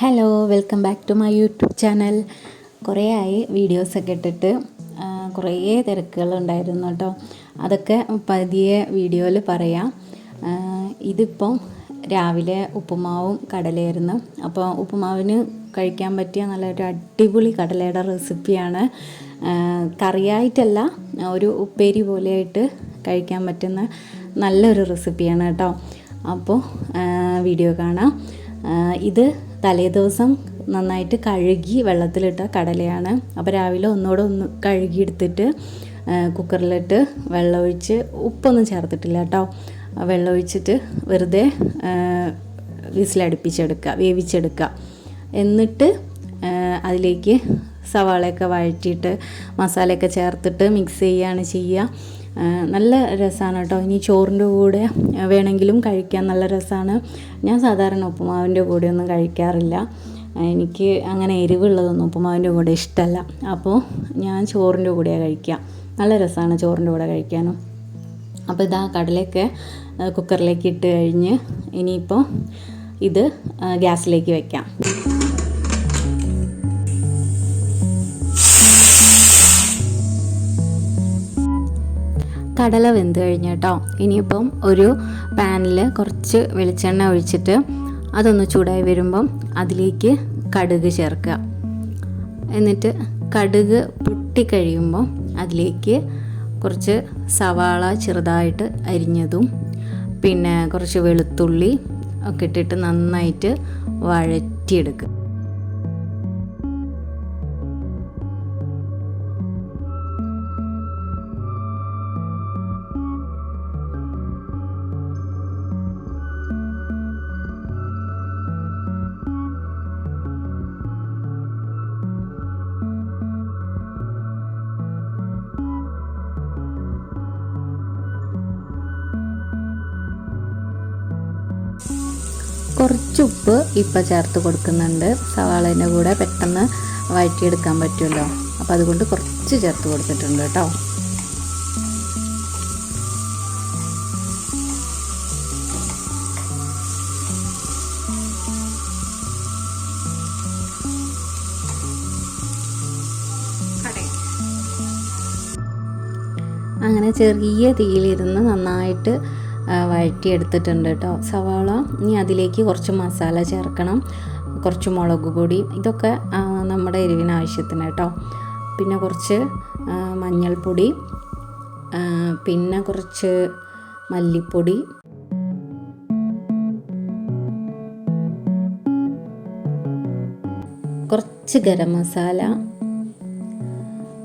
Hello welcome back to my YouTube channel കുറേ ആയി വീഡിയോസൊക്കെ ഇട്ടിട്ട് കുറേ തിരക്കുകളുണ്ടായിരുന്നു കേട്ടോ. അതൊക്കെ പതിയെ വീഡിയോയിൽ പറയാം. ഇതിപ്പം രാവിലെ ഉപ്പുമാവും കടലയായിരുന്നു. അപ്പോൾ ഉപ്പുമാവിന് കഴിക്കാൻ പറ്റിയ നല്ലൊരു അടിപൊളി കടലയുടെ റെസിപ്പിയാണ് കറിയായിട്ടല്ല ഒരു ഉപ്പേരി പോലെയായിട്ട് കഴിക്കാൻ പറ്റുന്ന നല്ലൊരു റെസിപ്പിയാണ് കേട്ടോ. അപ്പോൾ വീഡിയോ കാണാം. ഇത് തലേദിവസം നന്നായിട്ട് കഴുകി വെള്ളത്തിലിട്ട കടലയാണ്. അപ്പോൾ രാവിലെ ഒന്നുകൂടെ ഒന്ന് കഴുകിയെടുത്തിട്ട് കുക്കറിലിട്ട് വെള്ളമൊഴിച്ച് ഉപ്പൊന്നും ചേർത്തിട്ടില്ല കേട്ടോ വെള്ളമൊഴിച്ചിട്ട് വെറുതെ വിസിലടുപ്പിച്ചെടുക്കുക വേവിച്ചെടുക്കുക. എന്നിട്ട് അതിലേക്ക് സവാളയൊക്കെ വഴറ്റിയിട്ട് മസാലയൊക്കെ ചേർത്തിട്ട് മിക്സ് ചെയ്യുകയാണ് ചെയ്യുക. നല്ല രസമാണ് കേട്ടോ. ഇനി ചോറിന്റെ കൂടെ വേണമെങ്കിലും കഴിക്കാൻ നല്ല രസമാണ് ഞാൻ സാധാരണ ഉപ്പുമാവിന്റെ കൂടെ ഒന്നും കഴിക്കാറില്ല. എനിക്ക് അങ്ങനെ എരിവുള്ളതൊന്നും ഉപ്പുമാവിന്റെ കൂടെ ഇഷ്ടമല്ല അപ്പോൾ ഞാൻ ചോറിന്റെ കൂടെയാണ് കഴിക്കുക നല്ല രസമാണ് ചോറിന്റെ കൂടെ കഴിക്കാനും. അപ്പോൾ ഇതാ കടലയൊക്കെ കുക്കറിലേക്ക് ഇട്ട് കഴിഞ്ഞ് ഇനിയിപ്പോൾ ഇത് ഗ്യാസിലേക്ക് വെക്കാം. കടല വെന്ത് കഴിഞ്ഞ കേട്ടോ. ഇനിയിപ്പം ഒരു പാനിൽ കുറച്ച് വെളിച്ചെണ്ണ ഒഴിച്ചിട്ട് അതൊന്ന് ചൂടായി വരുമ്പം അതിലേക്ക് കടുക് ചേർക്കുക. എന്നിട്ട് കടുക് പൊട്ടിക്കഴിയുമ്പോൾ അതിലേക്ക് കുറച്ച് സവാള ചെറുതായിട്ട് അരിഞ്ഞതും പിന്നെ കുറച്ച് വെളുത്തുള്ളി ഒക്കെ ഇട്ടിട്ട് നന്നായിട്ട് വഴറ്റിയെടുക്കുക. കുറച്ച് ഉപ്പ് ഇപ്പം ചേർത്ത് കൊടുക്കുന്നുണ്ട്. സവാളേന്റെ കൂടെ പെട്ടെന്ന് വഴറ്റിയെടുക്കാൻ പറ്റുമല്ലോ. അപ്പോൾ അതുകൊണ്ട് കുറച്ച് ചേർത്ത് കൊടുത്തിട്ടുണ്ട് കേട്ടോ. അങ്ങനെ ചെറിയ തീയിലിരുന്ന് നന്നായിട്ട് വഴറ്റിയെടുത്തിട്ടുണ്ട് കേട്ടോ സവാള ഇനി അതിലേക്ക് കുറച്ച് മസാല ചേർക്കണം. കുറച്ച് മുളക് പൊടി ഇതൊക്കെ നമ്മുടെ എരിവിന് ആവശ്യത്തിന് കേട്ടോ പിന്നെ കുറച്ച് മഞ്ഞൾപ്പൊടി പിന്നെ കുറച്ച് മല്ലിപ്പൊടി. കുറച്ച് ഗരം മസാല.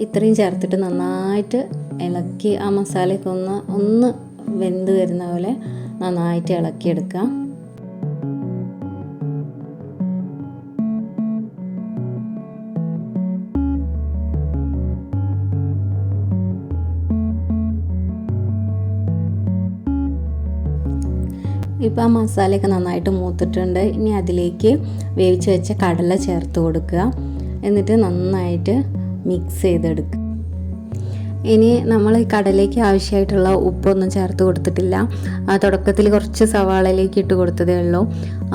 ഇത്രയും ചേർത്തിട്ട് നന്നായിട്ട് ഇളക്കി ആ മസാലയൊക്കെ ഒന്ന് ഒന്ന് വെന്ത് വരുന്ന പോലെ നന്നായിട്ട് ഇളക്കിയെടുക്കാം. ഇപ്പോൾ ആ മസാലയൊക്കെ നന്നായിട്ട് മൂത്തിട്ടുണ്ട്. ഇനി അതിലേക്ക് വേവിച്ച് വെച്ച കടല ചേർത്ത് കൊടുക്കുക. എന്നിട്ട് നന്നായിട്ട് മിക്സ് ചെയ്തെടുക്കുക. ഇനി നമ്മൾ കടലേക്ക് ആവശ്യമായിട്ടുള്ള ഉപ്പൊന്നും ചേർത്ത് കൊടുത്തിട്ടില്ല. തുടക്കത്തിൽ കുറച്ച് സവാളയിലേക്ക് ഇട്ട് കൊടുത്തതേ ഉള്ളൂ.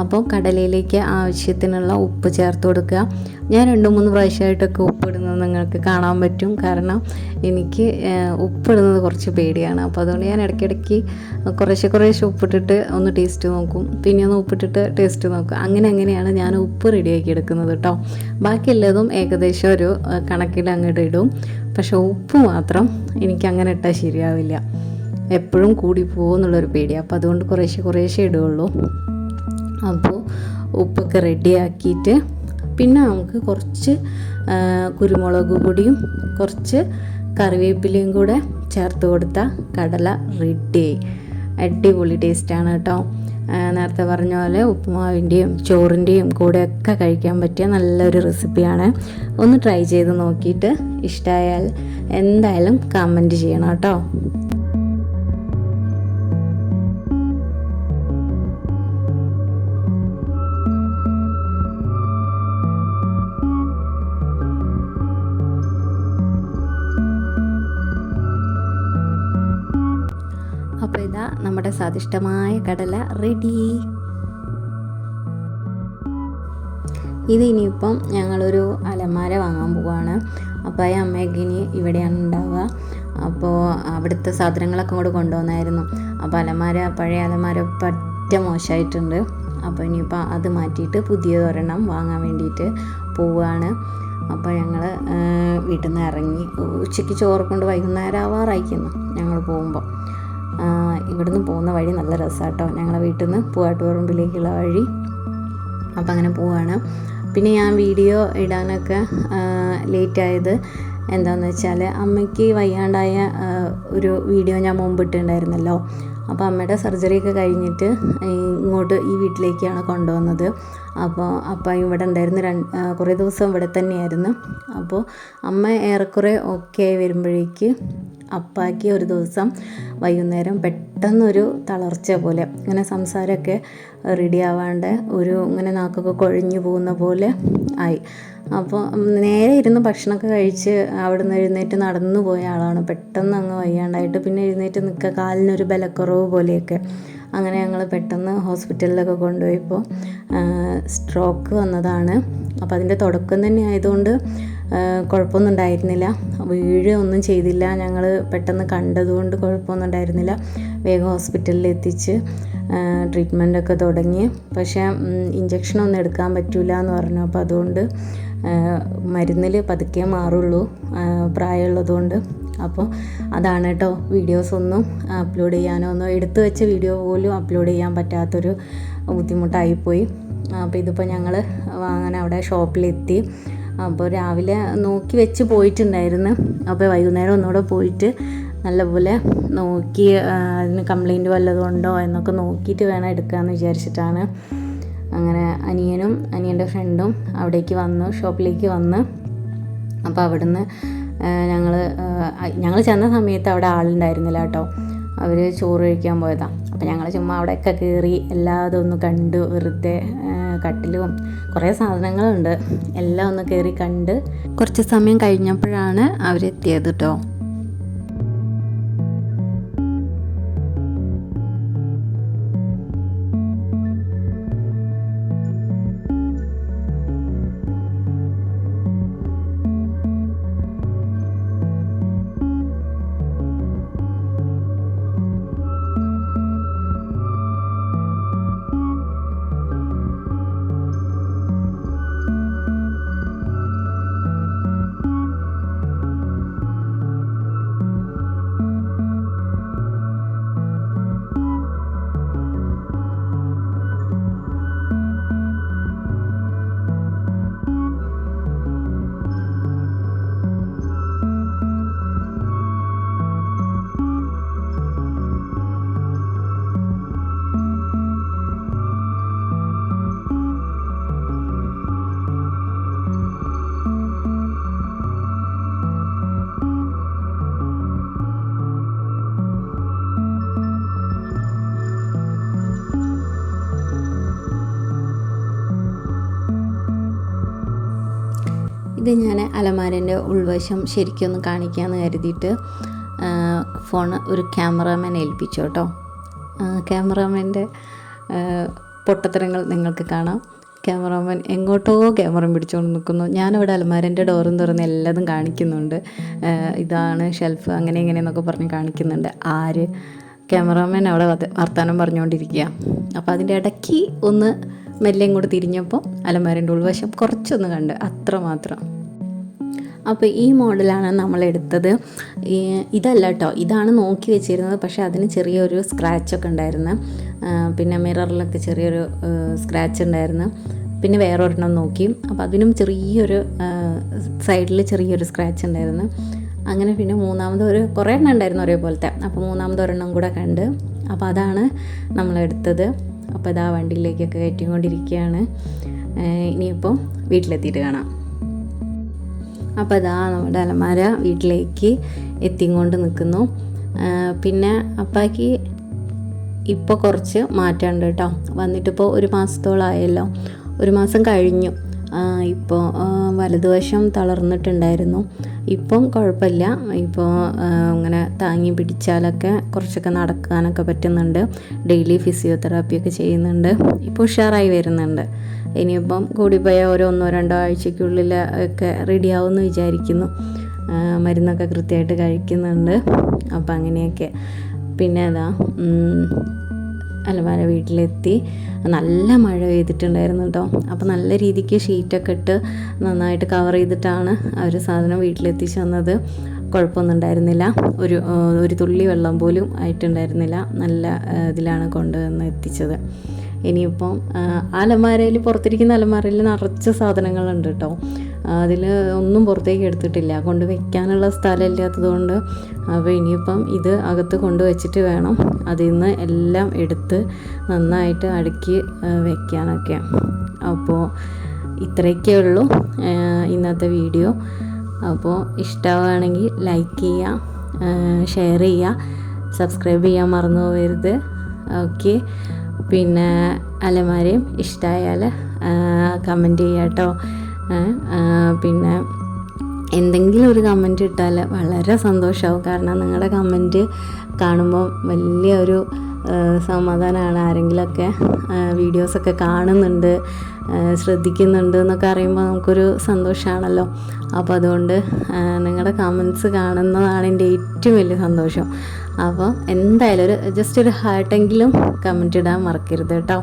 അപ്പോൾ കടലയിലേക്ക് ആവശ്യത്തിനുള്ള ഉപ്പ് ചേർത്ത് കൊടുക്കുക. ഞാൻ രണ്ട് മൂന്ന് പ്രാവശ്യമായിട്ടൊക്കെ ഉപ്പിടുന്നത് നിങ്ങൾക്ക് കാണാൻ പറ്റും. കാരണം എനിക്ക് ഉപ്പിടുന്നത് കുറച്ച് പേടിയാണ്. അപ്പോൾ അതുകൊണ്ട് ഞാൻ ഇടയ്ക്കിടയ്ക്ക് കുറേശ്ശെ കുറേശ്ശെ ഉപ്പിട്ടിട്ട് ഒന്ന് ടേസ്റ്റ് നോക്കും. പിന്നെ ഒന്ന് ഉപ്പിട്ടിട്ട് ടേസ്റ്റ് നോക്കും. അങ്ങനെ അങ്ങനെയാണ് ഞാൻ ഉപ്പ് റെഡിയാക്കി എടുക്കുന്നത് കേട്ടോ ബാക്കി എല്ലാതും ഏകദേശം ഒരു കണക്കിൽ അങ്ങോട്ട് ഇടും. പക്ഷെ ഉപ്പ് മാത്രം എനിക്ക് അങ്ങനെ ഇട്ടാൽ ശരിയാവില്ല. എപ്പോഴും കൂടി പോകുമെന്നുള്ളൊരു പേടിയാണ് അപ്പോൾ അതുകൊണ്ട് കുറേശ്ശെ കുറേശ്ശെ ഇടുകയുള്ളൂ. അപ്പോൾ ഉപ്പൊക്കെ റെഡിയാക്കിയിട്ട് പിന്നെ നമുക്ക് കുറച്ച് കുരുമുളക് പൊടിയും കുറച്ച് കറിവേപ്പിലയും കൂടെ ചേർത്ത് കൊടുത്താൽ കടല റെഡിയായി അടിപൊളി ടേസ്റ്റാണ് കേട്ടോ. നേരത്തെ പറഞ്ഞ പോലെ ഉപ്പുമാവിന്റെയും ചോറിന്റെയും കൂടെയൊക്കെ കഴിക്കാൻ പറ്റിയ നല്ലൊരു റെസിപ്പിയാണ്. ഒന്ന് ട്രൈ ചെയ്ത് നോക്കിയിട്ട് ഇഷ്ടമായാൽ എന്തായാലും കമന്റ് ചെയ്യണം കേട്ടോ. നമ്മുടെ സ്വാദിഷ്ടമായ കടല റെഡി ഇത് ഇനിയിപ്പം ഞങ്ങളൊരു അലമാര വാങ്ങാൻ പോവാണ്. അപ്പോൾ ഈ അമ്മയൊക്കെ ഇനി ഇവിടെയാണ് ഉണ്ടാവുക. അപ്പോൾ അവിടുത്തെ സാധനങ്ങളൊക്കെ കൂടെ കൊണ്ടുവന്നായിരുന്നു. അപ്പോൾ അലമാര പഴയ അലമാര പറ്റ മോശമായിട്ടുണ്ട്. അപ്പോൾ ഇനിയിപ്പോൾ അത് മാറ്റിയിട്ട് പുതിയതൊരെണ്ണം വാങ്ങാൻ വേണ്ടിയിട്ട് പോവുകയാണ് അപ്പോൾ ഞങ്ങൾ വീട്ടിൽ നിന്ന് ഇറങ്ങി ഉച്ചയ്ക്ക് ചോറ് കൊണ്ട് വൈകുന്നേരം ആവാറായിക്കുന്നു ഞങ്ങൾ പോകുമ്പോൾ ഇവിടുന്ന് പോകുന്ന വഴി നല്ല രസമാട്ടോ ഞങ്ങളെ വീട്ടിൽ നിന്ന് പൂവാട്ടുപറമ്പിലേക്കുള്ള വഴി. അപ്പം അങ്ങനെ പോവാണ്. പിന്നെ ഞാൻ വീഡിയോ ഇടാനൊക്കെ ലേറ്റ് ആയത് എന്താണെന്ന് വെച്ചാൽ അമ്മയ്ക്ക് വയ്യാണ്ടായ ഒരു വീഡിയോ ഞാൻ മുമ്പ് ഇട്ടിട്ടുണ്ടായിരുന്നല്ലോ. അപ്പോൾ അമ്മയുടെ സർജറിയൊക്കെ കഴിഞ്ഞിട്ട് ഇങ്ങോട്ട് ഈ വീട്ടിലേക്കാണ് കൊണ്ടുവന്നത്. അപ്പോൾ അപ്പം ഇവിടെ ഉണ്ടായിരുന്നു രണ്ട് കുറേ ദിവസം ഇവിടെ തന്നെയായിരുന്നു. അപ്പോൾ അമ്മ ഏറെക്കുറെ ഓക്കെ ആയി വരുമ്പോഴേക്ക് അപ്പാക്ക് ഒരു ദിവസം വൈകുന്നേരം പെട്ടെന്നൊരു തളർച്ച പോലെ ഇങ്ങനെ സംസാരമൊക്കെ റെഡി ആവാണ്ട് ഒരു ഇങ്ങനെ നാക്കൊക്കെ കൊഴിഞ്ഞു പോകുന്ന പോലെ ആയി. അപ്പോൾ നേരെ ഇരുന്ന് ഭക്ഷണമൊക്കെ കഴിച്ച് അവിടെ നിന്ന് എഴുന്നേറ്റ് നടന്നു പോയ ആളാണ്. പെട്ടെന്ന് അങ്ങ് വയ്യാണ്ടായിട്ട് പിന്നെ എഴുന്നേറ്റ് നിൽക്കുക കാലിനൊരു ബലക്കുറവ് പോലെയൊക്കെ. അങ്ങനെ ഞങ്ങൾ പെട്ടെന്ന് ഹോസ്പിറ്റലിലൊക്കെ കൊണ്ടുപോയപ്പോൾ സ്ട്രോക്ക് വന്നതാണ്. അപ്പോൾ അതിന്റെ തുടക്കം തന്നെ ആയതുകൊണ്ട് കുഴപ്പമൊന്നും ഉണ്ടായിരുന്നില്ല. വീഴൊന്നും ചെയ്തില്ല. ഞങ്ങൾ പെട്ടെന്ന് കണ്ടതുകൊണ്ട് കുഴപ്പമൊന്നും ഉണ്ടായിരുന്നില്ല. വേഗം ഹോസ്പിറ്റലിൽ എത്തിച്ച് ട്രീറ്റ്മെന്റൊക്കെ തുടങ്ങി. പക്ഷേ ഇഞ്ചക്ഷനൊന്നും എടുക്കാൻ പറ്റില്ല എന്ന് പറഞ്ഞു. അപ്പോൾ അതുകൊണ്ട് മരുന്നിൽ പതുക്കെ മാറുള്ളൂ. പ്രായമുള്ളതുകൊണ്ട്. അപ്പോൾ അതാണ് കേട്ടോ വീഡിയോസ് ഒന്നും അപ്ലോഡ് ചെയ്യാനോ ഒന്നും എടുത്തു വെച്ച വീഡിയോ പോലും അപ്ലോഡ് ചെയ്യാൻ പറ്റാത്തൊരു ബുദ്ധിമുട്ടായിപ്പോയി. അപ്പോൾ ഇതിപ്പോൾ ഞങ്ങൾ വാങ്ങാൻ അവിടെ ഷോപ്പിലെത്തി അപ്പോൾ രാവിലെ നോക്കി വെച്ച് പോയിട്ടുണ്ടായിരുന്നു. അപ്പോൾ വൈകുന്നേരം ഒന്നുകൂടെ പോയിട്ട് നല്ലപോലെ നോക്കി അതിന് കംപ്ലൈന്റ് വല്ലതും ഉണ്ടോ എന്നൊക്കെ നോക്കിയിട്ട് വേണം എടുക്കാമെന്ന് വിചാരിച്ചിട്ടാണ്. അങ്ങനെ അനിയനും അനിയന്റെ ഫ്രണ്ടും അവിടേക്ക് വന്നു ഷോപ്പിലേക്ക് വന്ന്. അപ്പോൾ അവിടുന്ന് ഞങ്ങൾ ഞങ്ങൾ ചെന്ന സമയത്ത് അവിടെ ആളുണ്ടായിരുന്നില്ല കേട്ടോ. അവർ ചോറ് കഴിക്കാൻ പോയതാണ് അപ്പോൾ ഞങ്ങൾ ചുമ്മാ അവിടെയൊക്കെ കയറി എല്ലാതും ഒന്ന് കണ്ടു വെറുതെ കട്ടിലും കുറേ സാധനങ്ങളുണ്ട്. എല്ലാം ഒന്ന് കയറി കണ്ട് കുറച്ച് സമയം കഴിഞ്ഞപ്പോഴാണ് അവരെത്തിയത് കേട്ടോ. ഇത് ഞാൻ അലമാരന്റെ ഉൾവശം ശരിക്കൊന്ന് കാണിക്കാമെന്ന് കരുതിയിട്ട് ഫോൺ ഒരു ക്യാമറാമാൻ ഏൽപ്പിച്ചു കേട്ടോ. ക്യാമറാമാന്റെ പൊട്ടത്തരങ്ങൾ നിങ്ങൾക്ക് കാണാം. ക്യാമറാമാൻ എങ്ങോട്ടോ ക്യാമറ പിടിച്ചുകൊണ്ട് നിൽക്കുന്നു ഞാനിവിടെ അലമാരന്റെ ഡോറും തുറന്ന് എല്ലാതും കാണിക്കുന്നുണ്ട്. ഇതാണ് ഷെൽഫ് അങ്ങനെ ഇങ്ങനെ എന്നൊക്കെ പറഞ്ഞ് കാണിക്കുന്നുണ്ട്. ആര്? ക്യാമറാമാൻ അവിടെ വർത്തമാനം പറഞ്ഞുകൊണ്ടിരിക്കുക അപ്പോൾ അതിന്റെ ഇടയ്ക്ക് ഒന്ന് മെല്ലെ ഇങ്ങോട്ട് തിരിഞ്ഞപ്പോൾ അലമാരന്റെ ഉൾവശം കുറച്ചൊന്ന് കണ്ട് അത്രമാത്രം അപ്പോൾ ഈ മോഡലാണ് നമ്മൾ എടുത്തത്. ഇതല്ല കേട്ടോ ഇതാണ് നോക്കി വെച്ചിരുന്നത് പക്ഷേ അതിന് ചെറിയൊരു സ്ക്രാച്ചൊക്കെ ഉണ്ടായിരുന്നു. പിന്നെ മിററിലൊക്കെ ചെറിയൊരു സ്ക്രാച്ച് ഉണ്ടായിരുന്നു. പിന്നെ വേറൊരെണ്ണം നോക്കി. അപ്പോൾ അതിനും ചെറിയൊരു സൈഡിൽ ചെറിയൊരു സ്ക്രാച്ച് ഉണ്ടായിരുന്നു. അങ്ങനെ പിന്നെ മൂന്നാമത് ഒരു കുറേ എണ്ണം ഉണ്ടായിരുന്നു ഒരേപോലത്തെ. അപ്പോൾ മൂന്നാമത് ഒരെണ്ണം കൂടെ കണ്ട്. അപ്പോൾ അതാണ് നമ്മളെടുത്തത് അപ്പോൾ ഇതാ വണ്ടിയിലേക്കൊക്കെ കയറ്റിക്കൊണ്ടിരിക്കുകയാണ്. ഇനിയിപ്പോൾ വീട്ടിലെത്തിയിട്ട് കാണാം. അപ്പോൾ അതാ നമ്മുടെ അലമാര വീട്ടിലേക്ക് എത്തിക്കൊണ്ട് നിൽക്കുന്നു. പിന്നെ അപ്പാക്ക് ഇപ്പോൾ കുറച്ച് മാറ്റമുണ്ട് കേട്ടോ. വന്നിട്ടിപ്പോൾ ഒരു മാസത്തോളമായല്ലോ ഒരു മാസം കഴിഞ്ഞു. ഇപ്പോൾ വലതുവശം തളർന്നിട്ടുണ്ടായിരുന്നു. ഇപ്പം കുഴപ്പമില്ല. ഇപ്പോൾ അങ്ങനെ താങ്ങി പിടിച്ചാലൊക്കെ കുറച്ചൊക്കെ നടക്കാനൊക്കെ പറ്റുന്നുണ്ട്. ഡെയിലി ഫിസിയോതെറാപ്പിയൊക്കെ ചെയ്യുന്നുണ്ട്. ഇപ്പോൾ ഉഷാറായി വരുന്നുണ്ട്. ഇനിയിപ്പം കൂടിപ്പോയാൽ ഒരു ഒന്നോ രണ്ടോ ആഴ്ചയ്ക്കുള്ളിൽ ഒക്കെ റെഡിയാവുമെന്ന് വിചാരിക്കുന്നു. മരുന്നൊക്കെ കൃത്യമായിട്ട് കഴിക്കുന്നുണ്ട്. അപ്പം അങ്ങനെയൊക്കെ. പിന്നെ അതാ അലമാര വീട്ടിലെത്തി. നല്ല മഴ പെയ്തിട്ടുണ്ടായിരുന്നു കേട്ടോ. അപ്പോൾ നല്ല രീതിക്ക് ഷീറ്റൊക്കെ ഇട്ട് നന്നായിട്ട് കവർ ചെയ്തിട്ടാണ് അവർ സാധനം വീട്ടിലെത്തിച്ച് തന്നത് കുഴപ്പമൊന്നും ഉണ്ടായിരുന്നില്ല. ഒരു ഒരു തുള്ളി വെള്ളം പോലും ആയിട്ടുണ്ടായിരുന്നില്ല. നല്ല ഇതിലാണ് കൊണ്ടുവന്ന് എത്തിച്ചത്. ഇനിയിപ്പം അലമാരയിൽ പുറത്തിരിക്കുന്ന അലമാരയിൽ നിറച്ച് സാധനങ്ങളുണ്ട് കേട്ടോ. അതിൽ ഒന്നും പുറത്തേക്ക് എടുത്തിട്ടില്ല. കൊണ്ട് വെക്കാനുള്ള സ്ഥലമില്ലാത്തതുകൊണ്ട് അപ്പോൾ ഇനിയിപ്പം ഇത് അകത്ത് കൊണ്ടുവച്ചിട്ട് വേണം അതിൽ നിന്ന് എല്ലാം എടുത്ത് നന്നായിട്ട് അടുക്കി വെക്കാനൊക്കെ. അപ്പോൾ ഇത്രയൊക്കെ ഉള്ളൂ ഇന്നത്തെ വീഡിയോ. അപ്പോൾ ഇഷ്ടമാണെങ്കിൽ ലൈക്ക് ചെയ്യുക ഷെയർ ചെയ്യുക സബ്സ്ക്രൈബ് ചെയ്യാൻ മറന്നു പോകരുത്. ഓക്കെ. പിന്നെ അലമാരയും ഇഷ്ടമായാൽ കമന്റ് ചെയ്യാം കേട്ടോ. പിന്നെ എന്തെങ്കിലും ഒരു കമന്റ് ഇട്ടാൽ വളരെ സന്തോഷമാവും കാരണം നിങ്ങളുടെ കമന്റ് കാണുമ്പോൾ വലിയ ഒരു സമാധാനമാണ്. ആരെങ്കിലുമൊക്കെ വീഡിയോസൊക്കെ കാണുന്നുണ്ട് ശ്രദ്ധിക്കുന്നുണ്ട് എന്നൊക്കെ അറിയുമ്പോൾ നമുക്കൊരു സന്തോഷമാണല്ലോ. അപ്പോൾ അതുകൊണ്ട് നിങ്ങളുടെ കമൻസ് കാണുന്നതാണ് എന്റെ ഏറ്റവും വലിയ സന്തോഷം. അപ്പോൾ എന്തായാലും ഒരു ജസ്റ്റ് ഒരു ഹാർട്ടെങ്കിലും കമന്റ് ഇടാൻ മറക്കരുത് കേട്ടോ.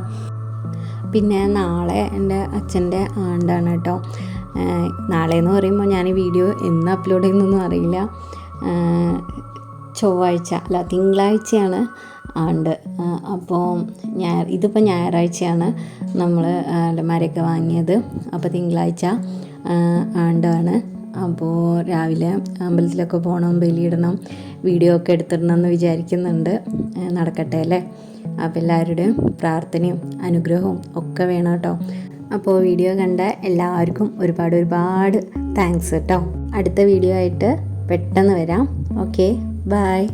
പിന്നെ നാളെ എന്റെ അച്ഛന്റെ ആണ്ടാണ് കേട്ടോ. നാളെ എന്ന് പറയുമ്പോൾ ഞാൻ ഈ വീഡിയോ എന്ന് അപ്ലോഡ് ചെയ്യുന്നൊന്നും അറിയില്ല. ചൊവ്വാഴ്ച അല്ല തിങ്കളാഴ്ചയാണ് ആണ്ട്. അപ്പോൾ ഞായർ ഇതിപ്പോൾ ഞായറാഴ്ചയാണ് നമ്മൾ അലമാരയൊക്കെ വാങ്ങിയത്. അപ്പോൾ തിങ്കളാഴ്ച ആണ്ടാണ്. അപ്പോൾ രാവിലെ അമ്പലത്തിലൊക്കെ പോകണം ബലിയിടണം വീഡിയോ ഒക്കെ എടുത്തിടണം എന്ന് വിചാരിക്കുന്നുണ്ട്. നടക്കട്ടെ അല്ലേ? അപ്പോൾ എല്ലാവരുടെയും പ്രാർത്ഥനയും അനുഗ്രഹവും ഒക്കെ വേണം കേട്ടോ. അപ്പോൾ വീഡിയോ കണ്ട എല്ലാവർക്കും ഒരുപാട് ഒരുപാട് താങ്ക്സ് കേട്ടോ. അടുത്ത വീഡിയോ ആയിട്ട് പെട്ടെന്ന് വരാം. Okay bye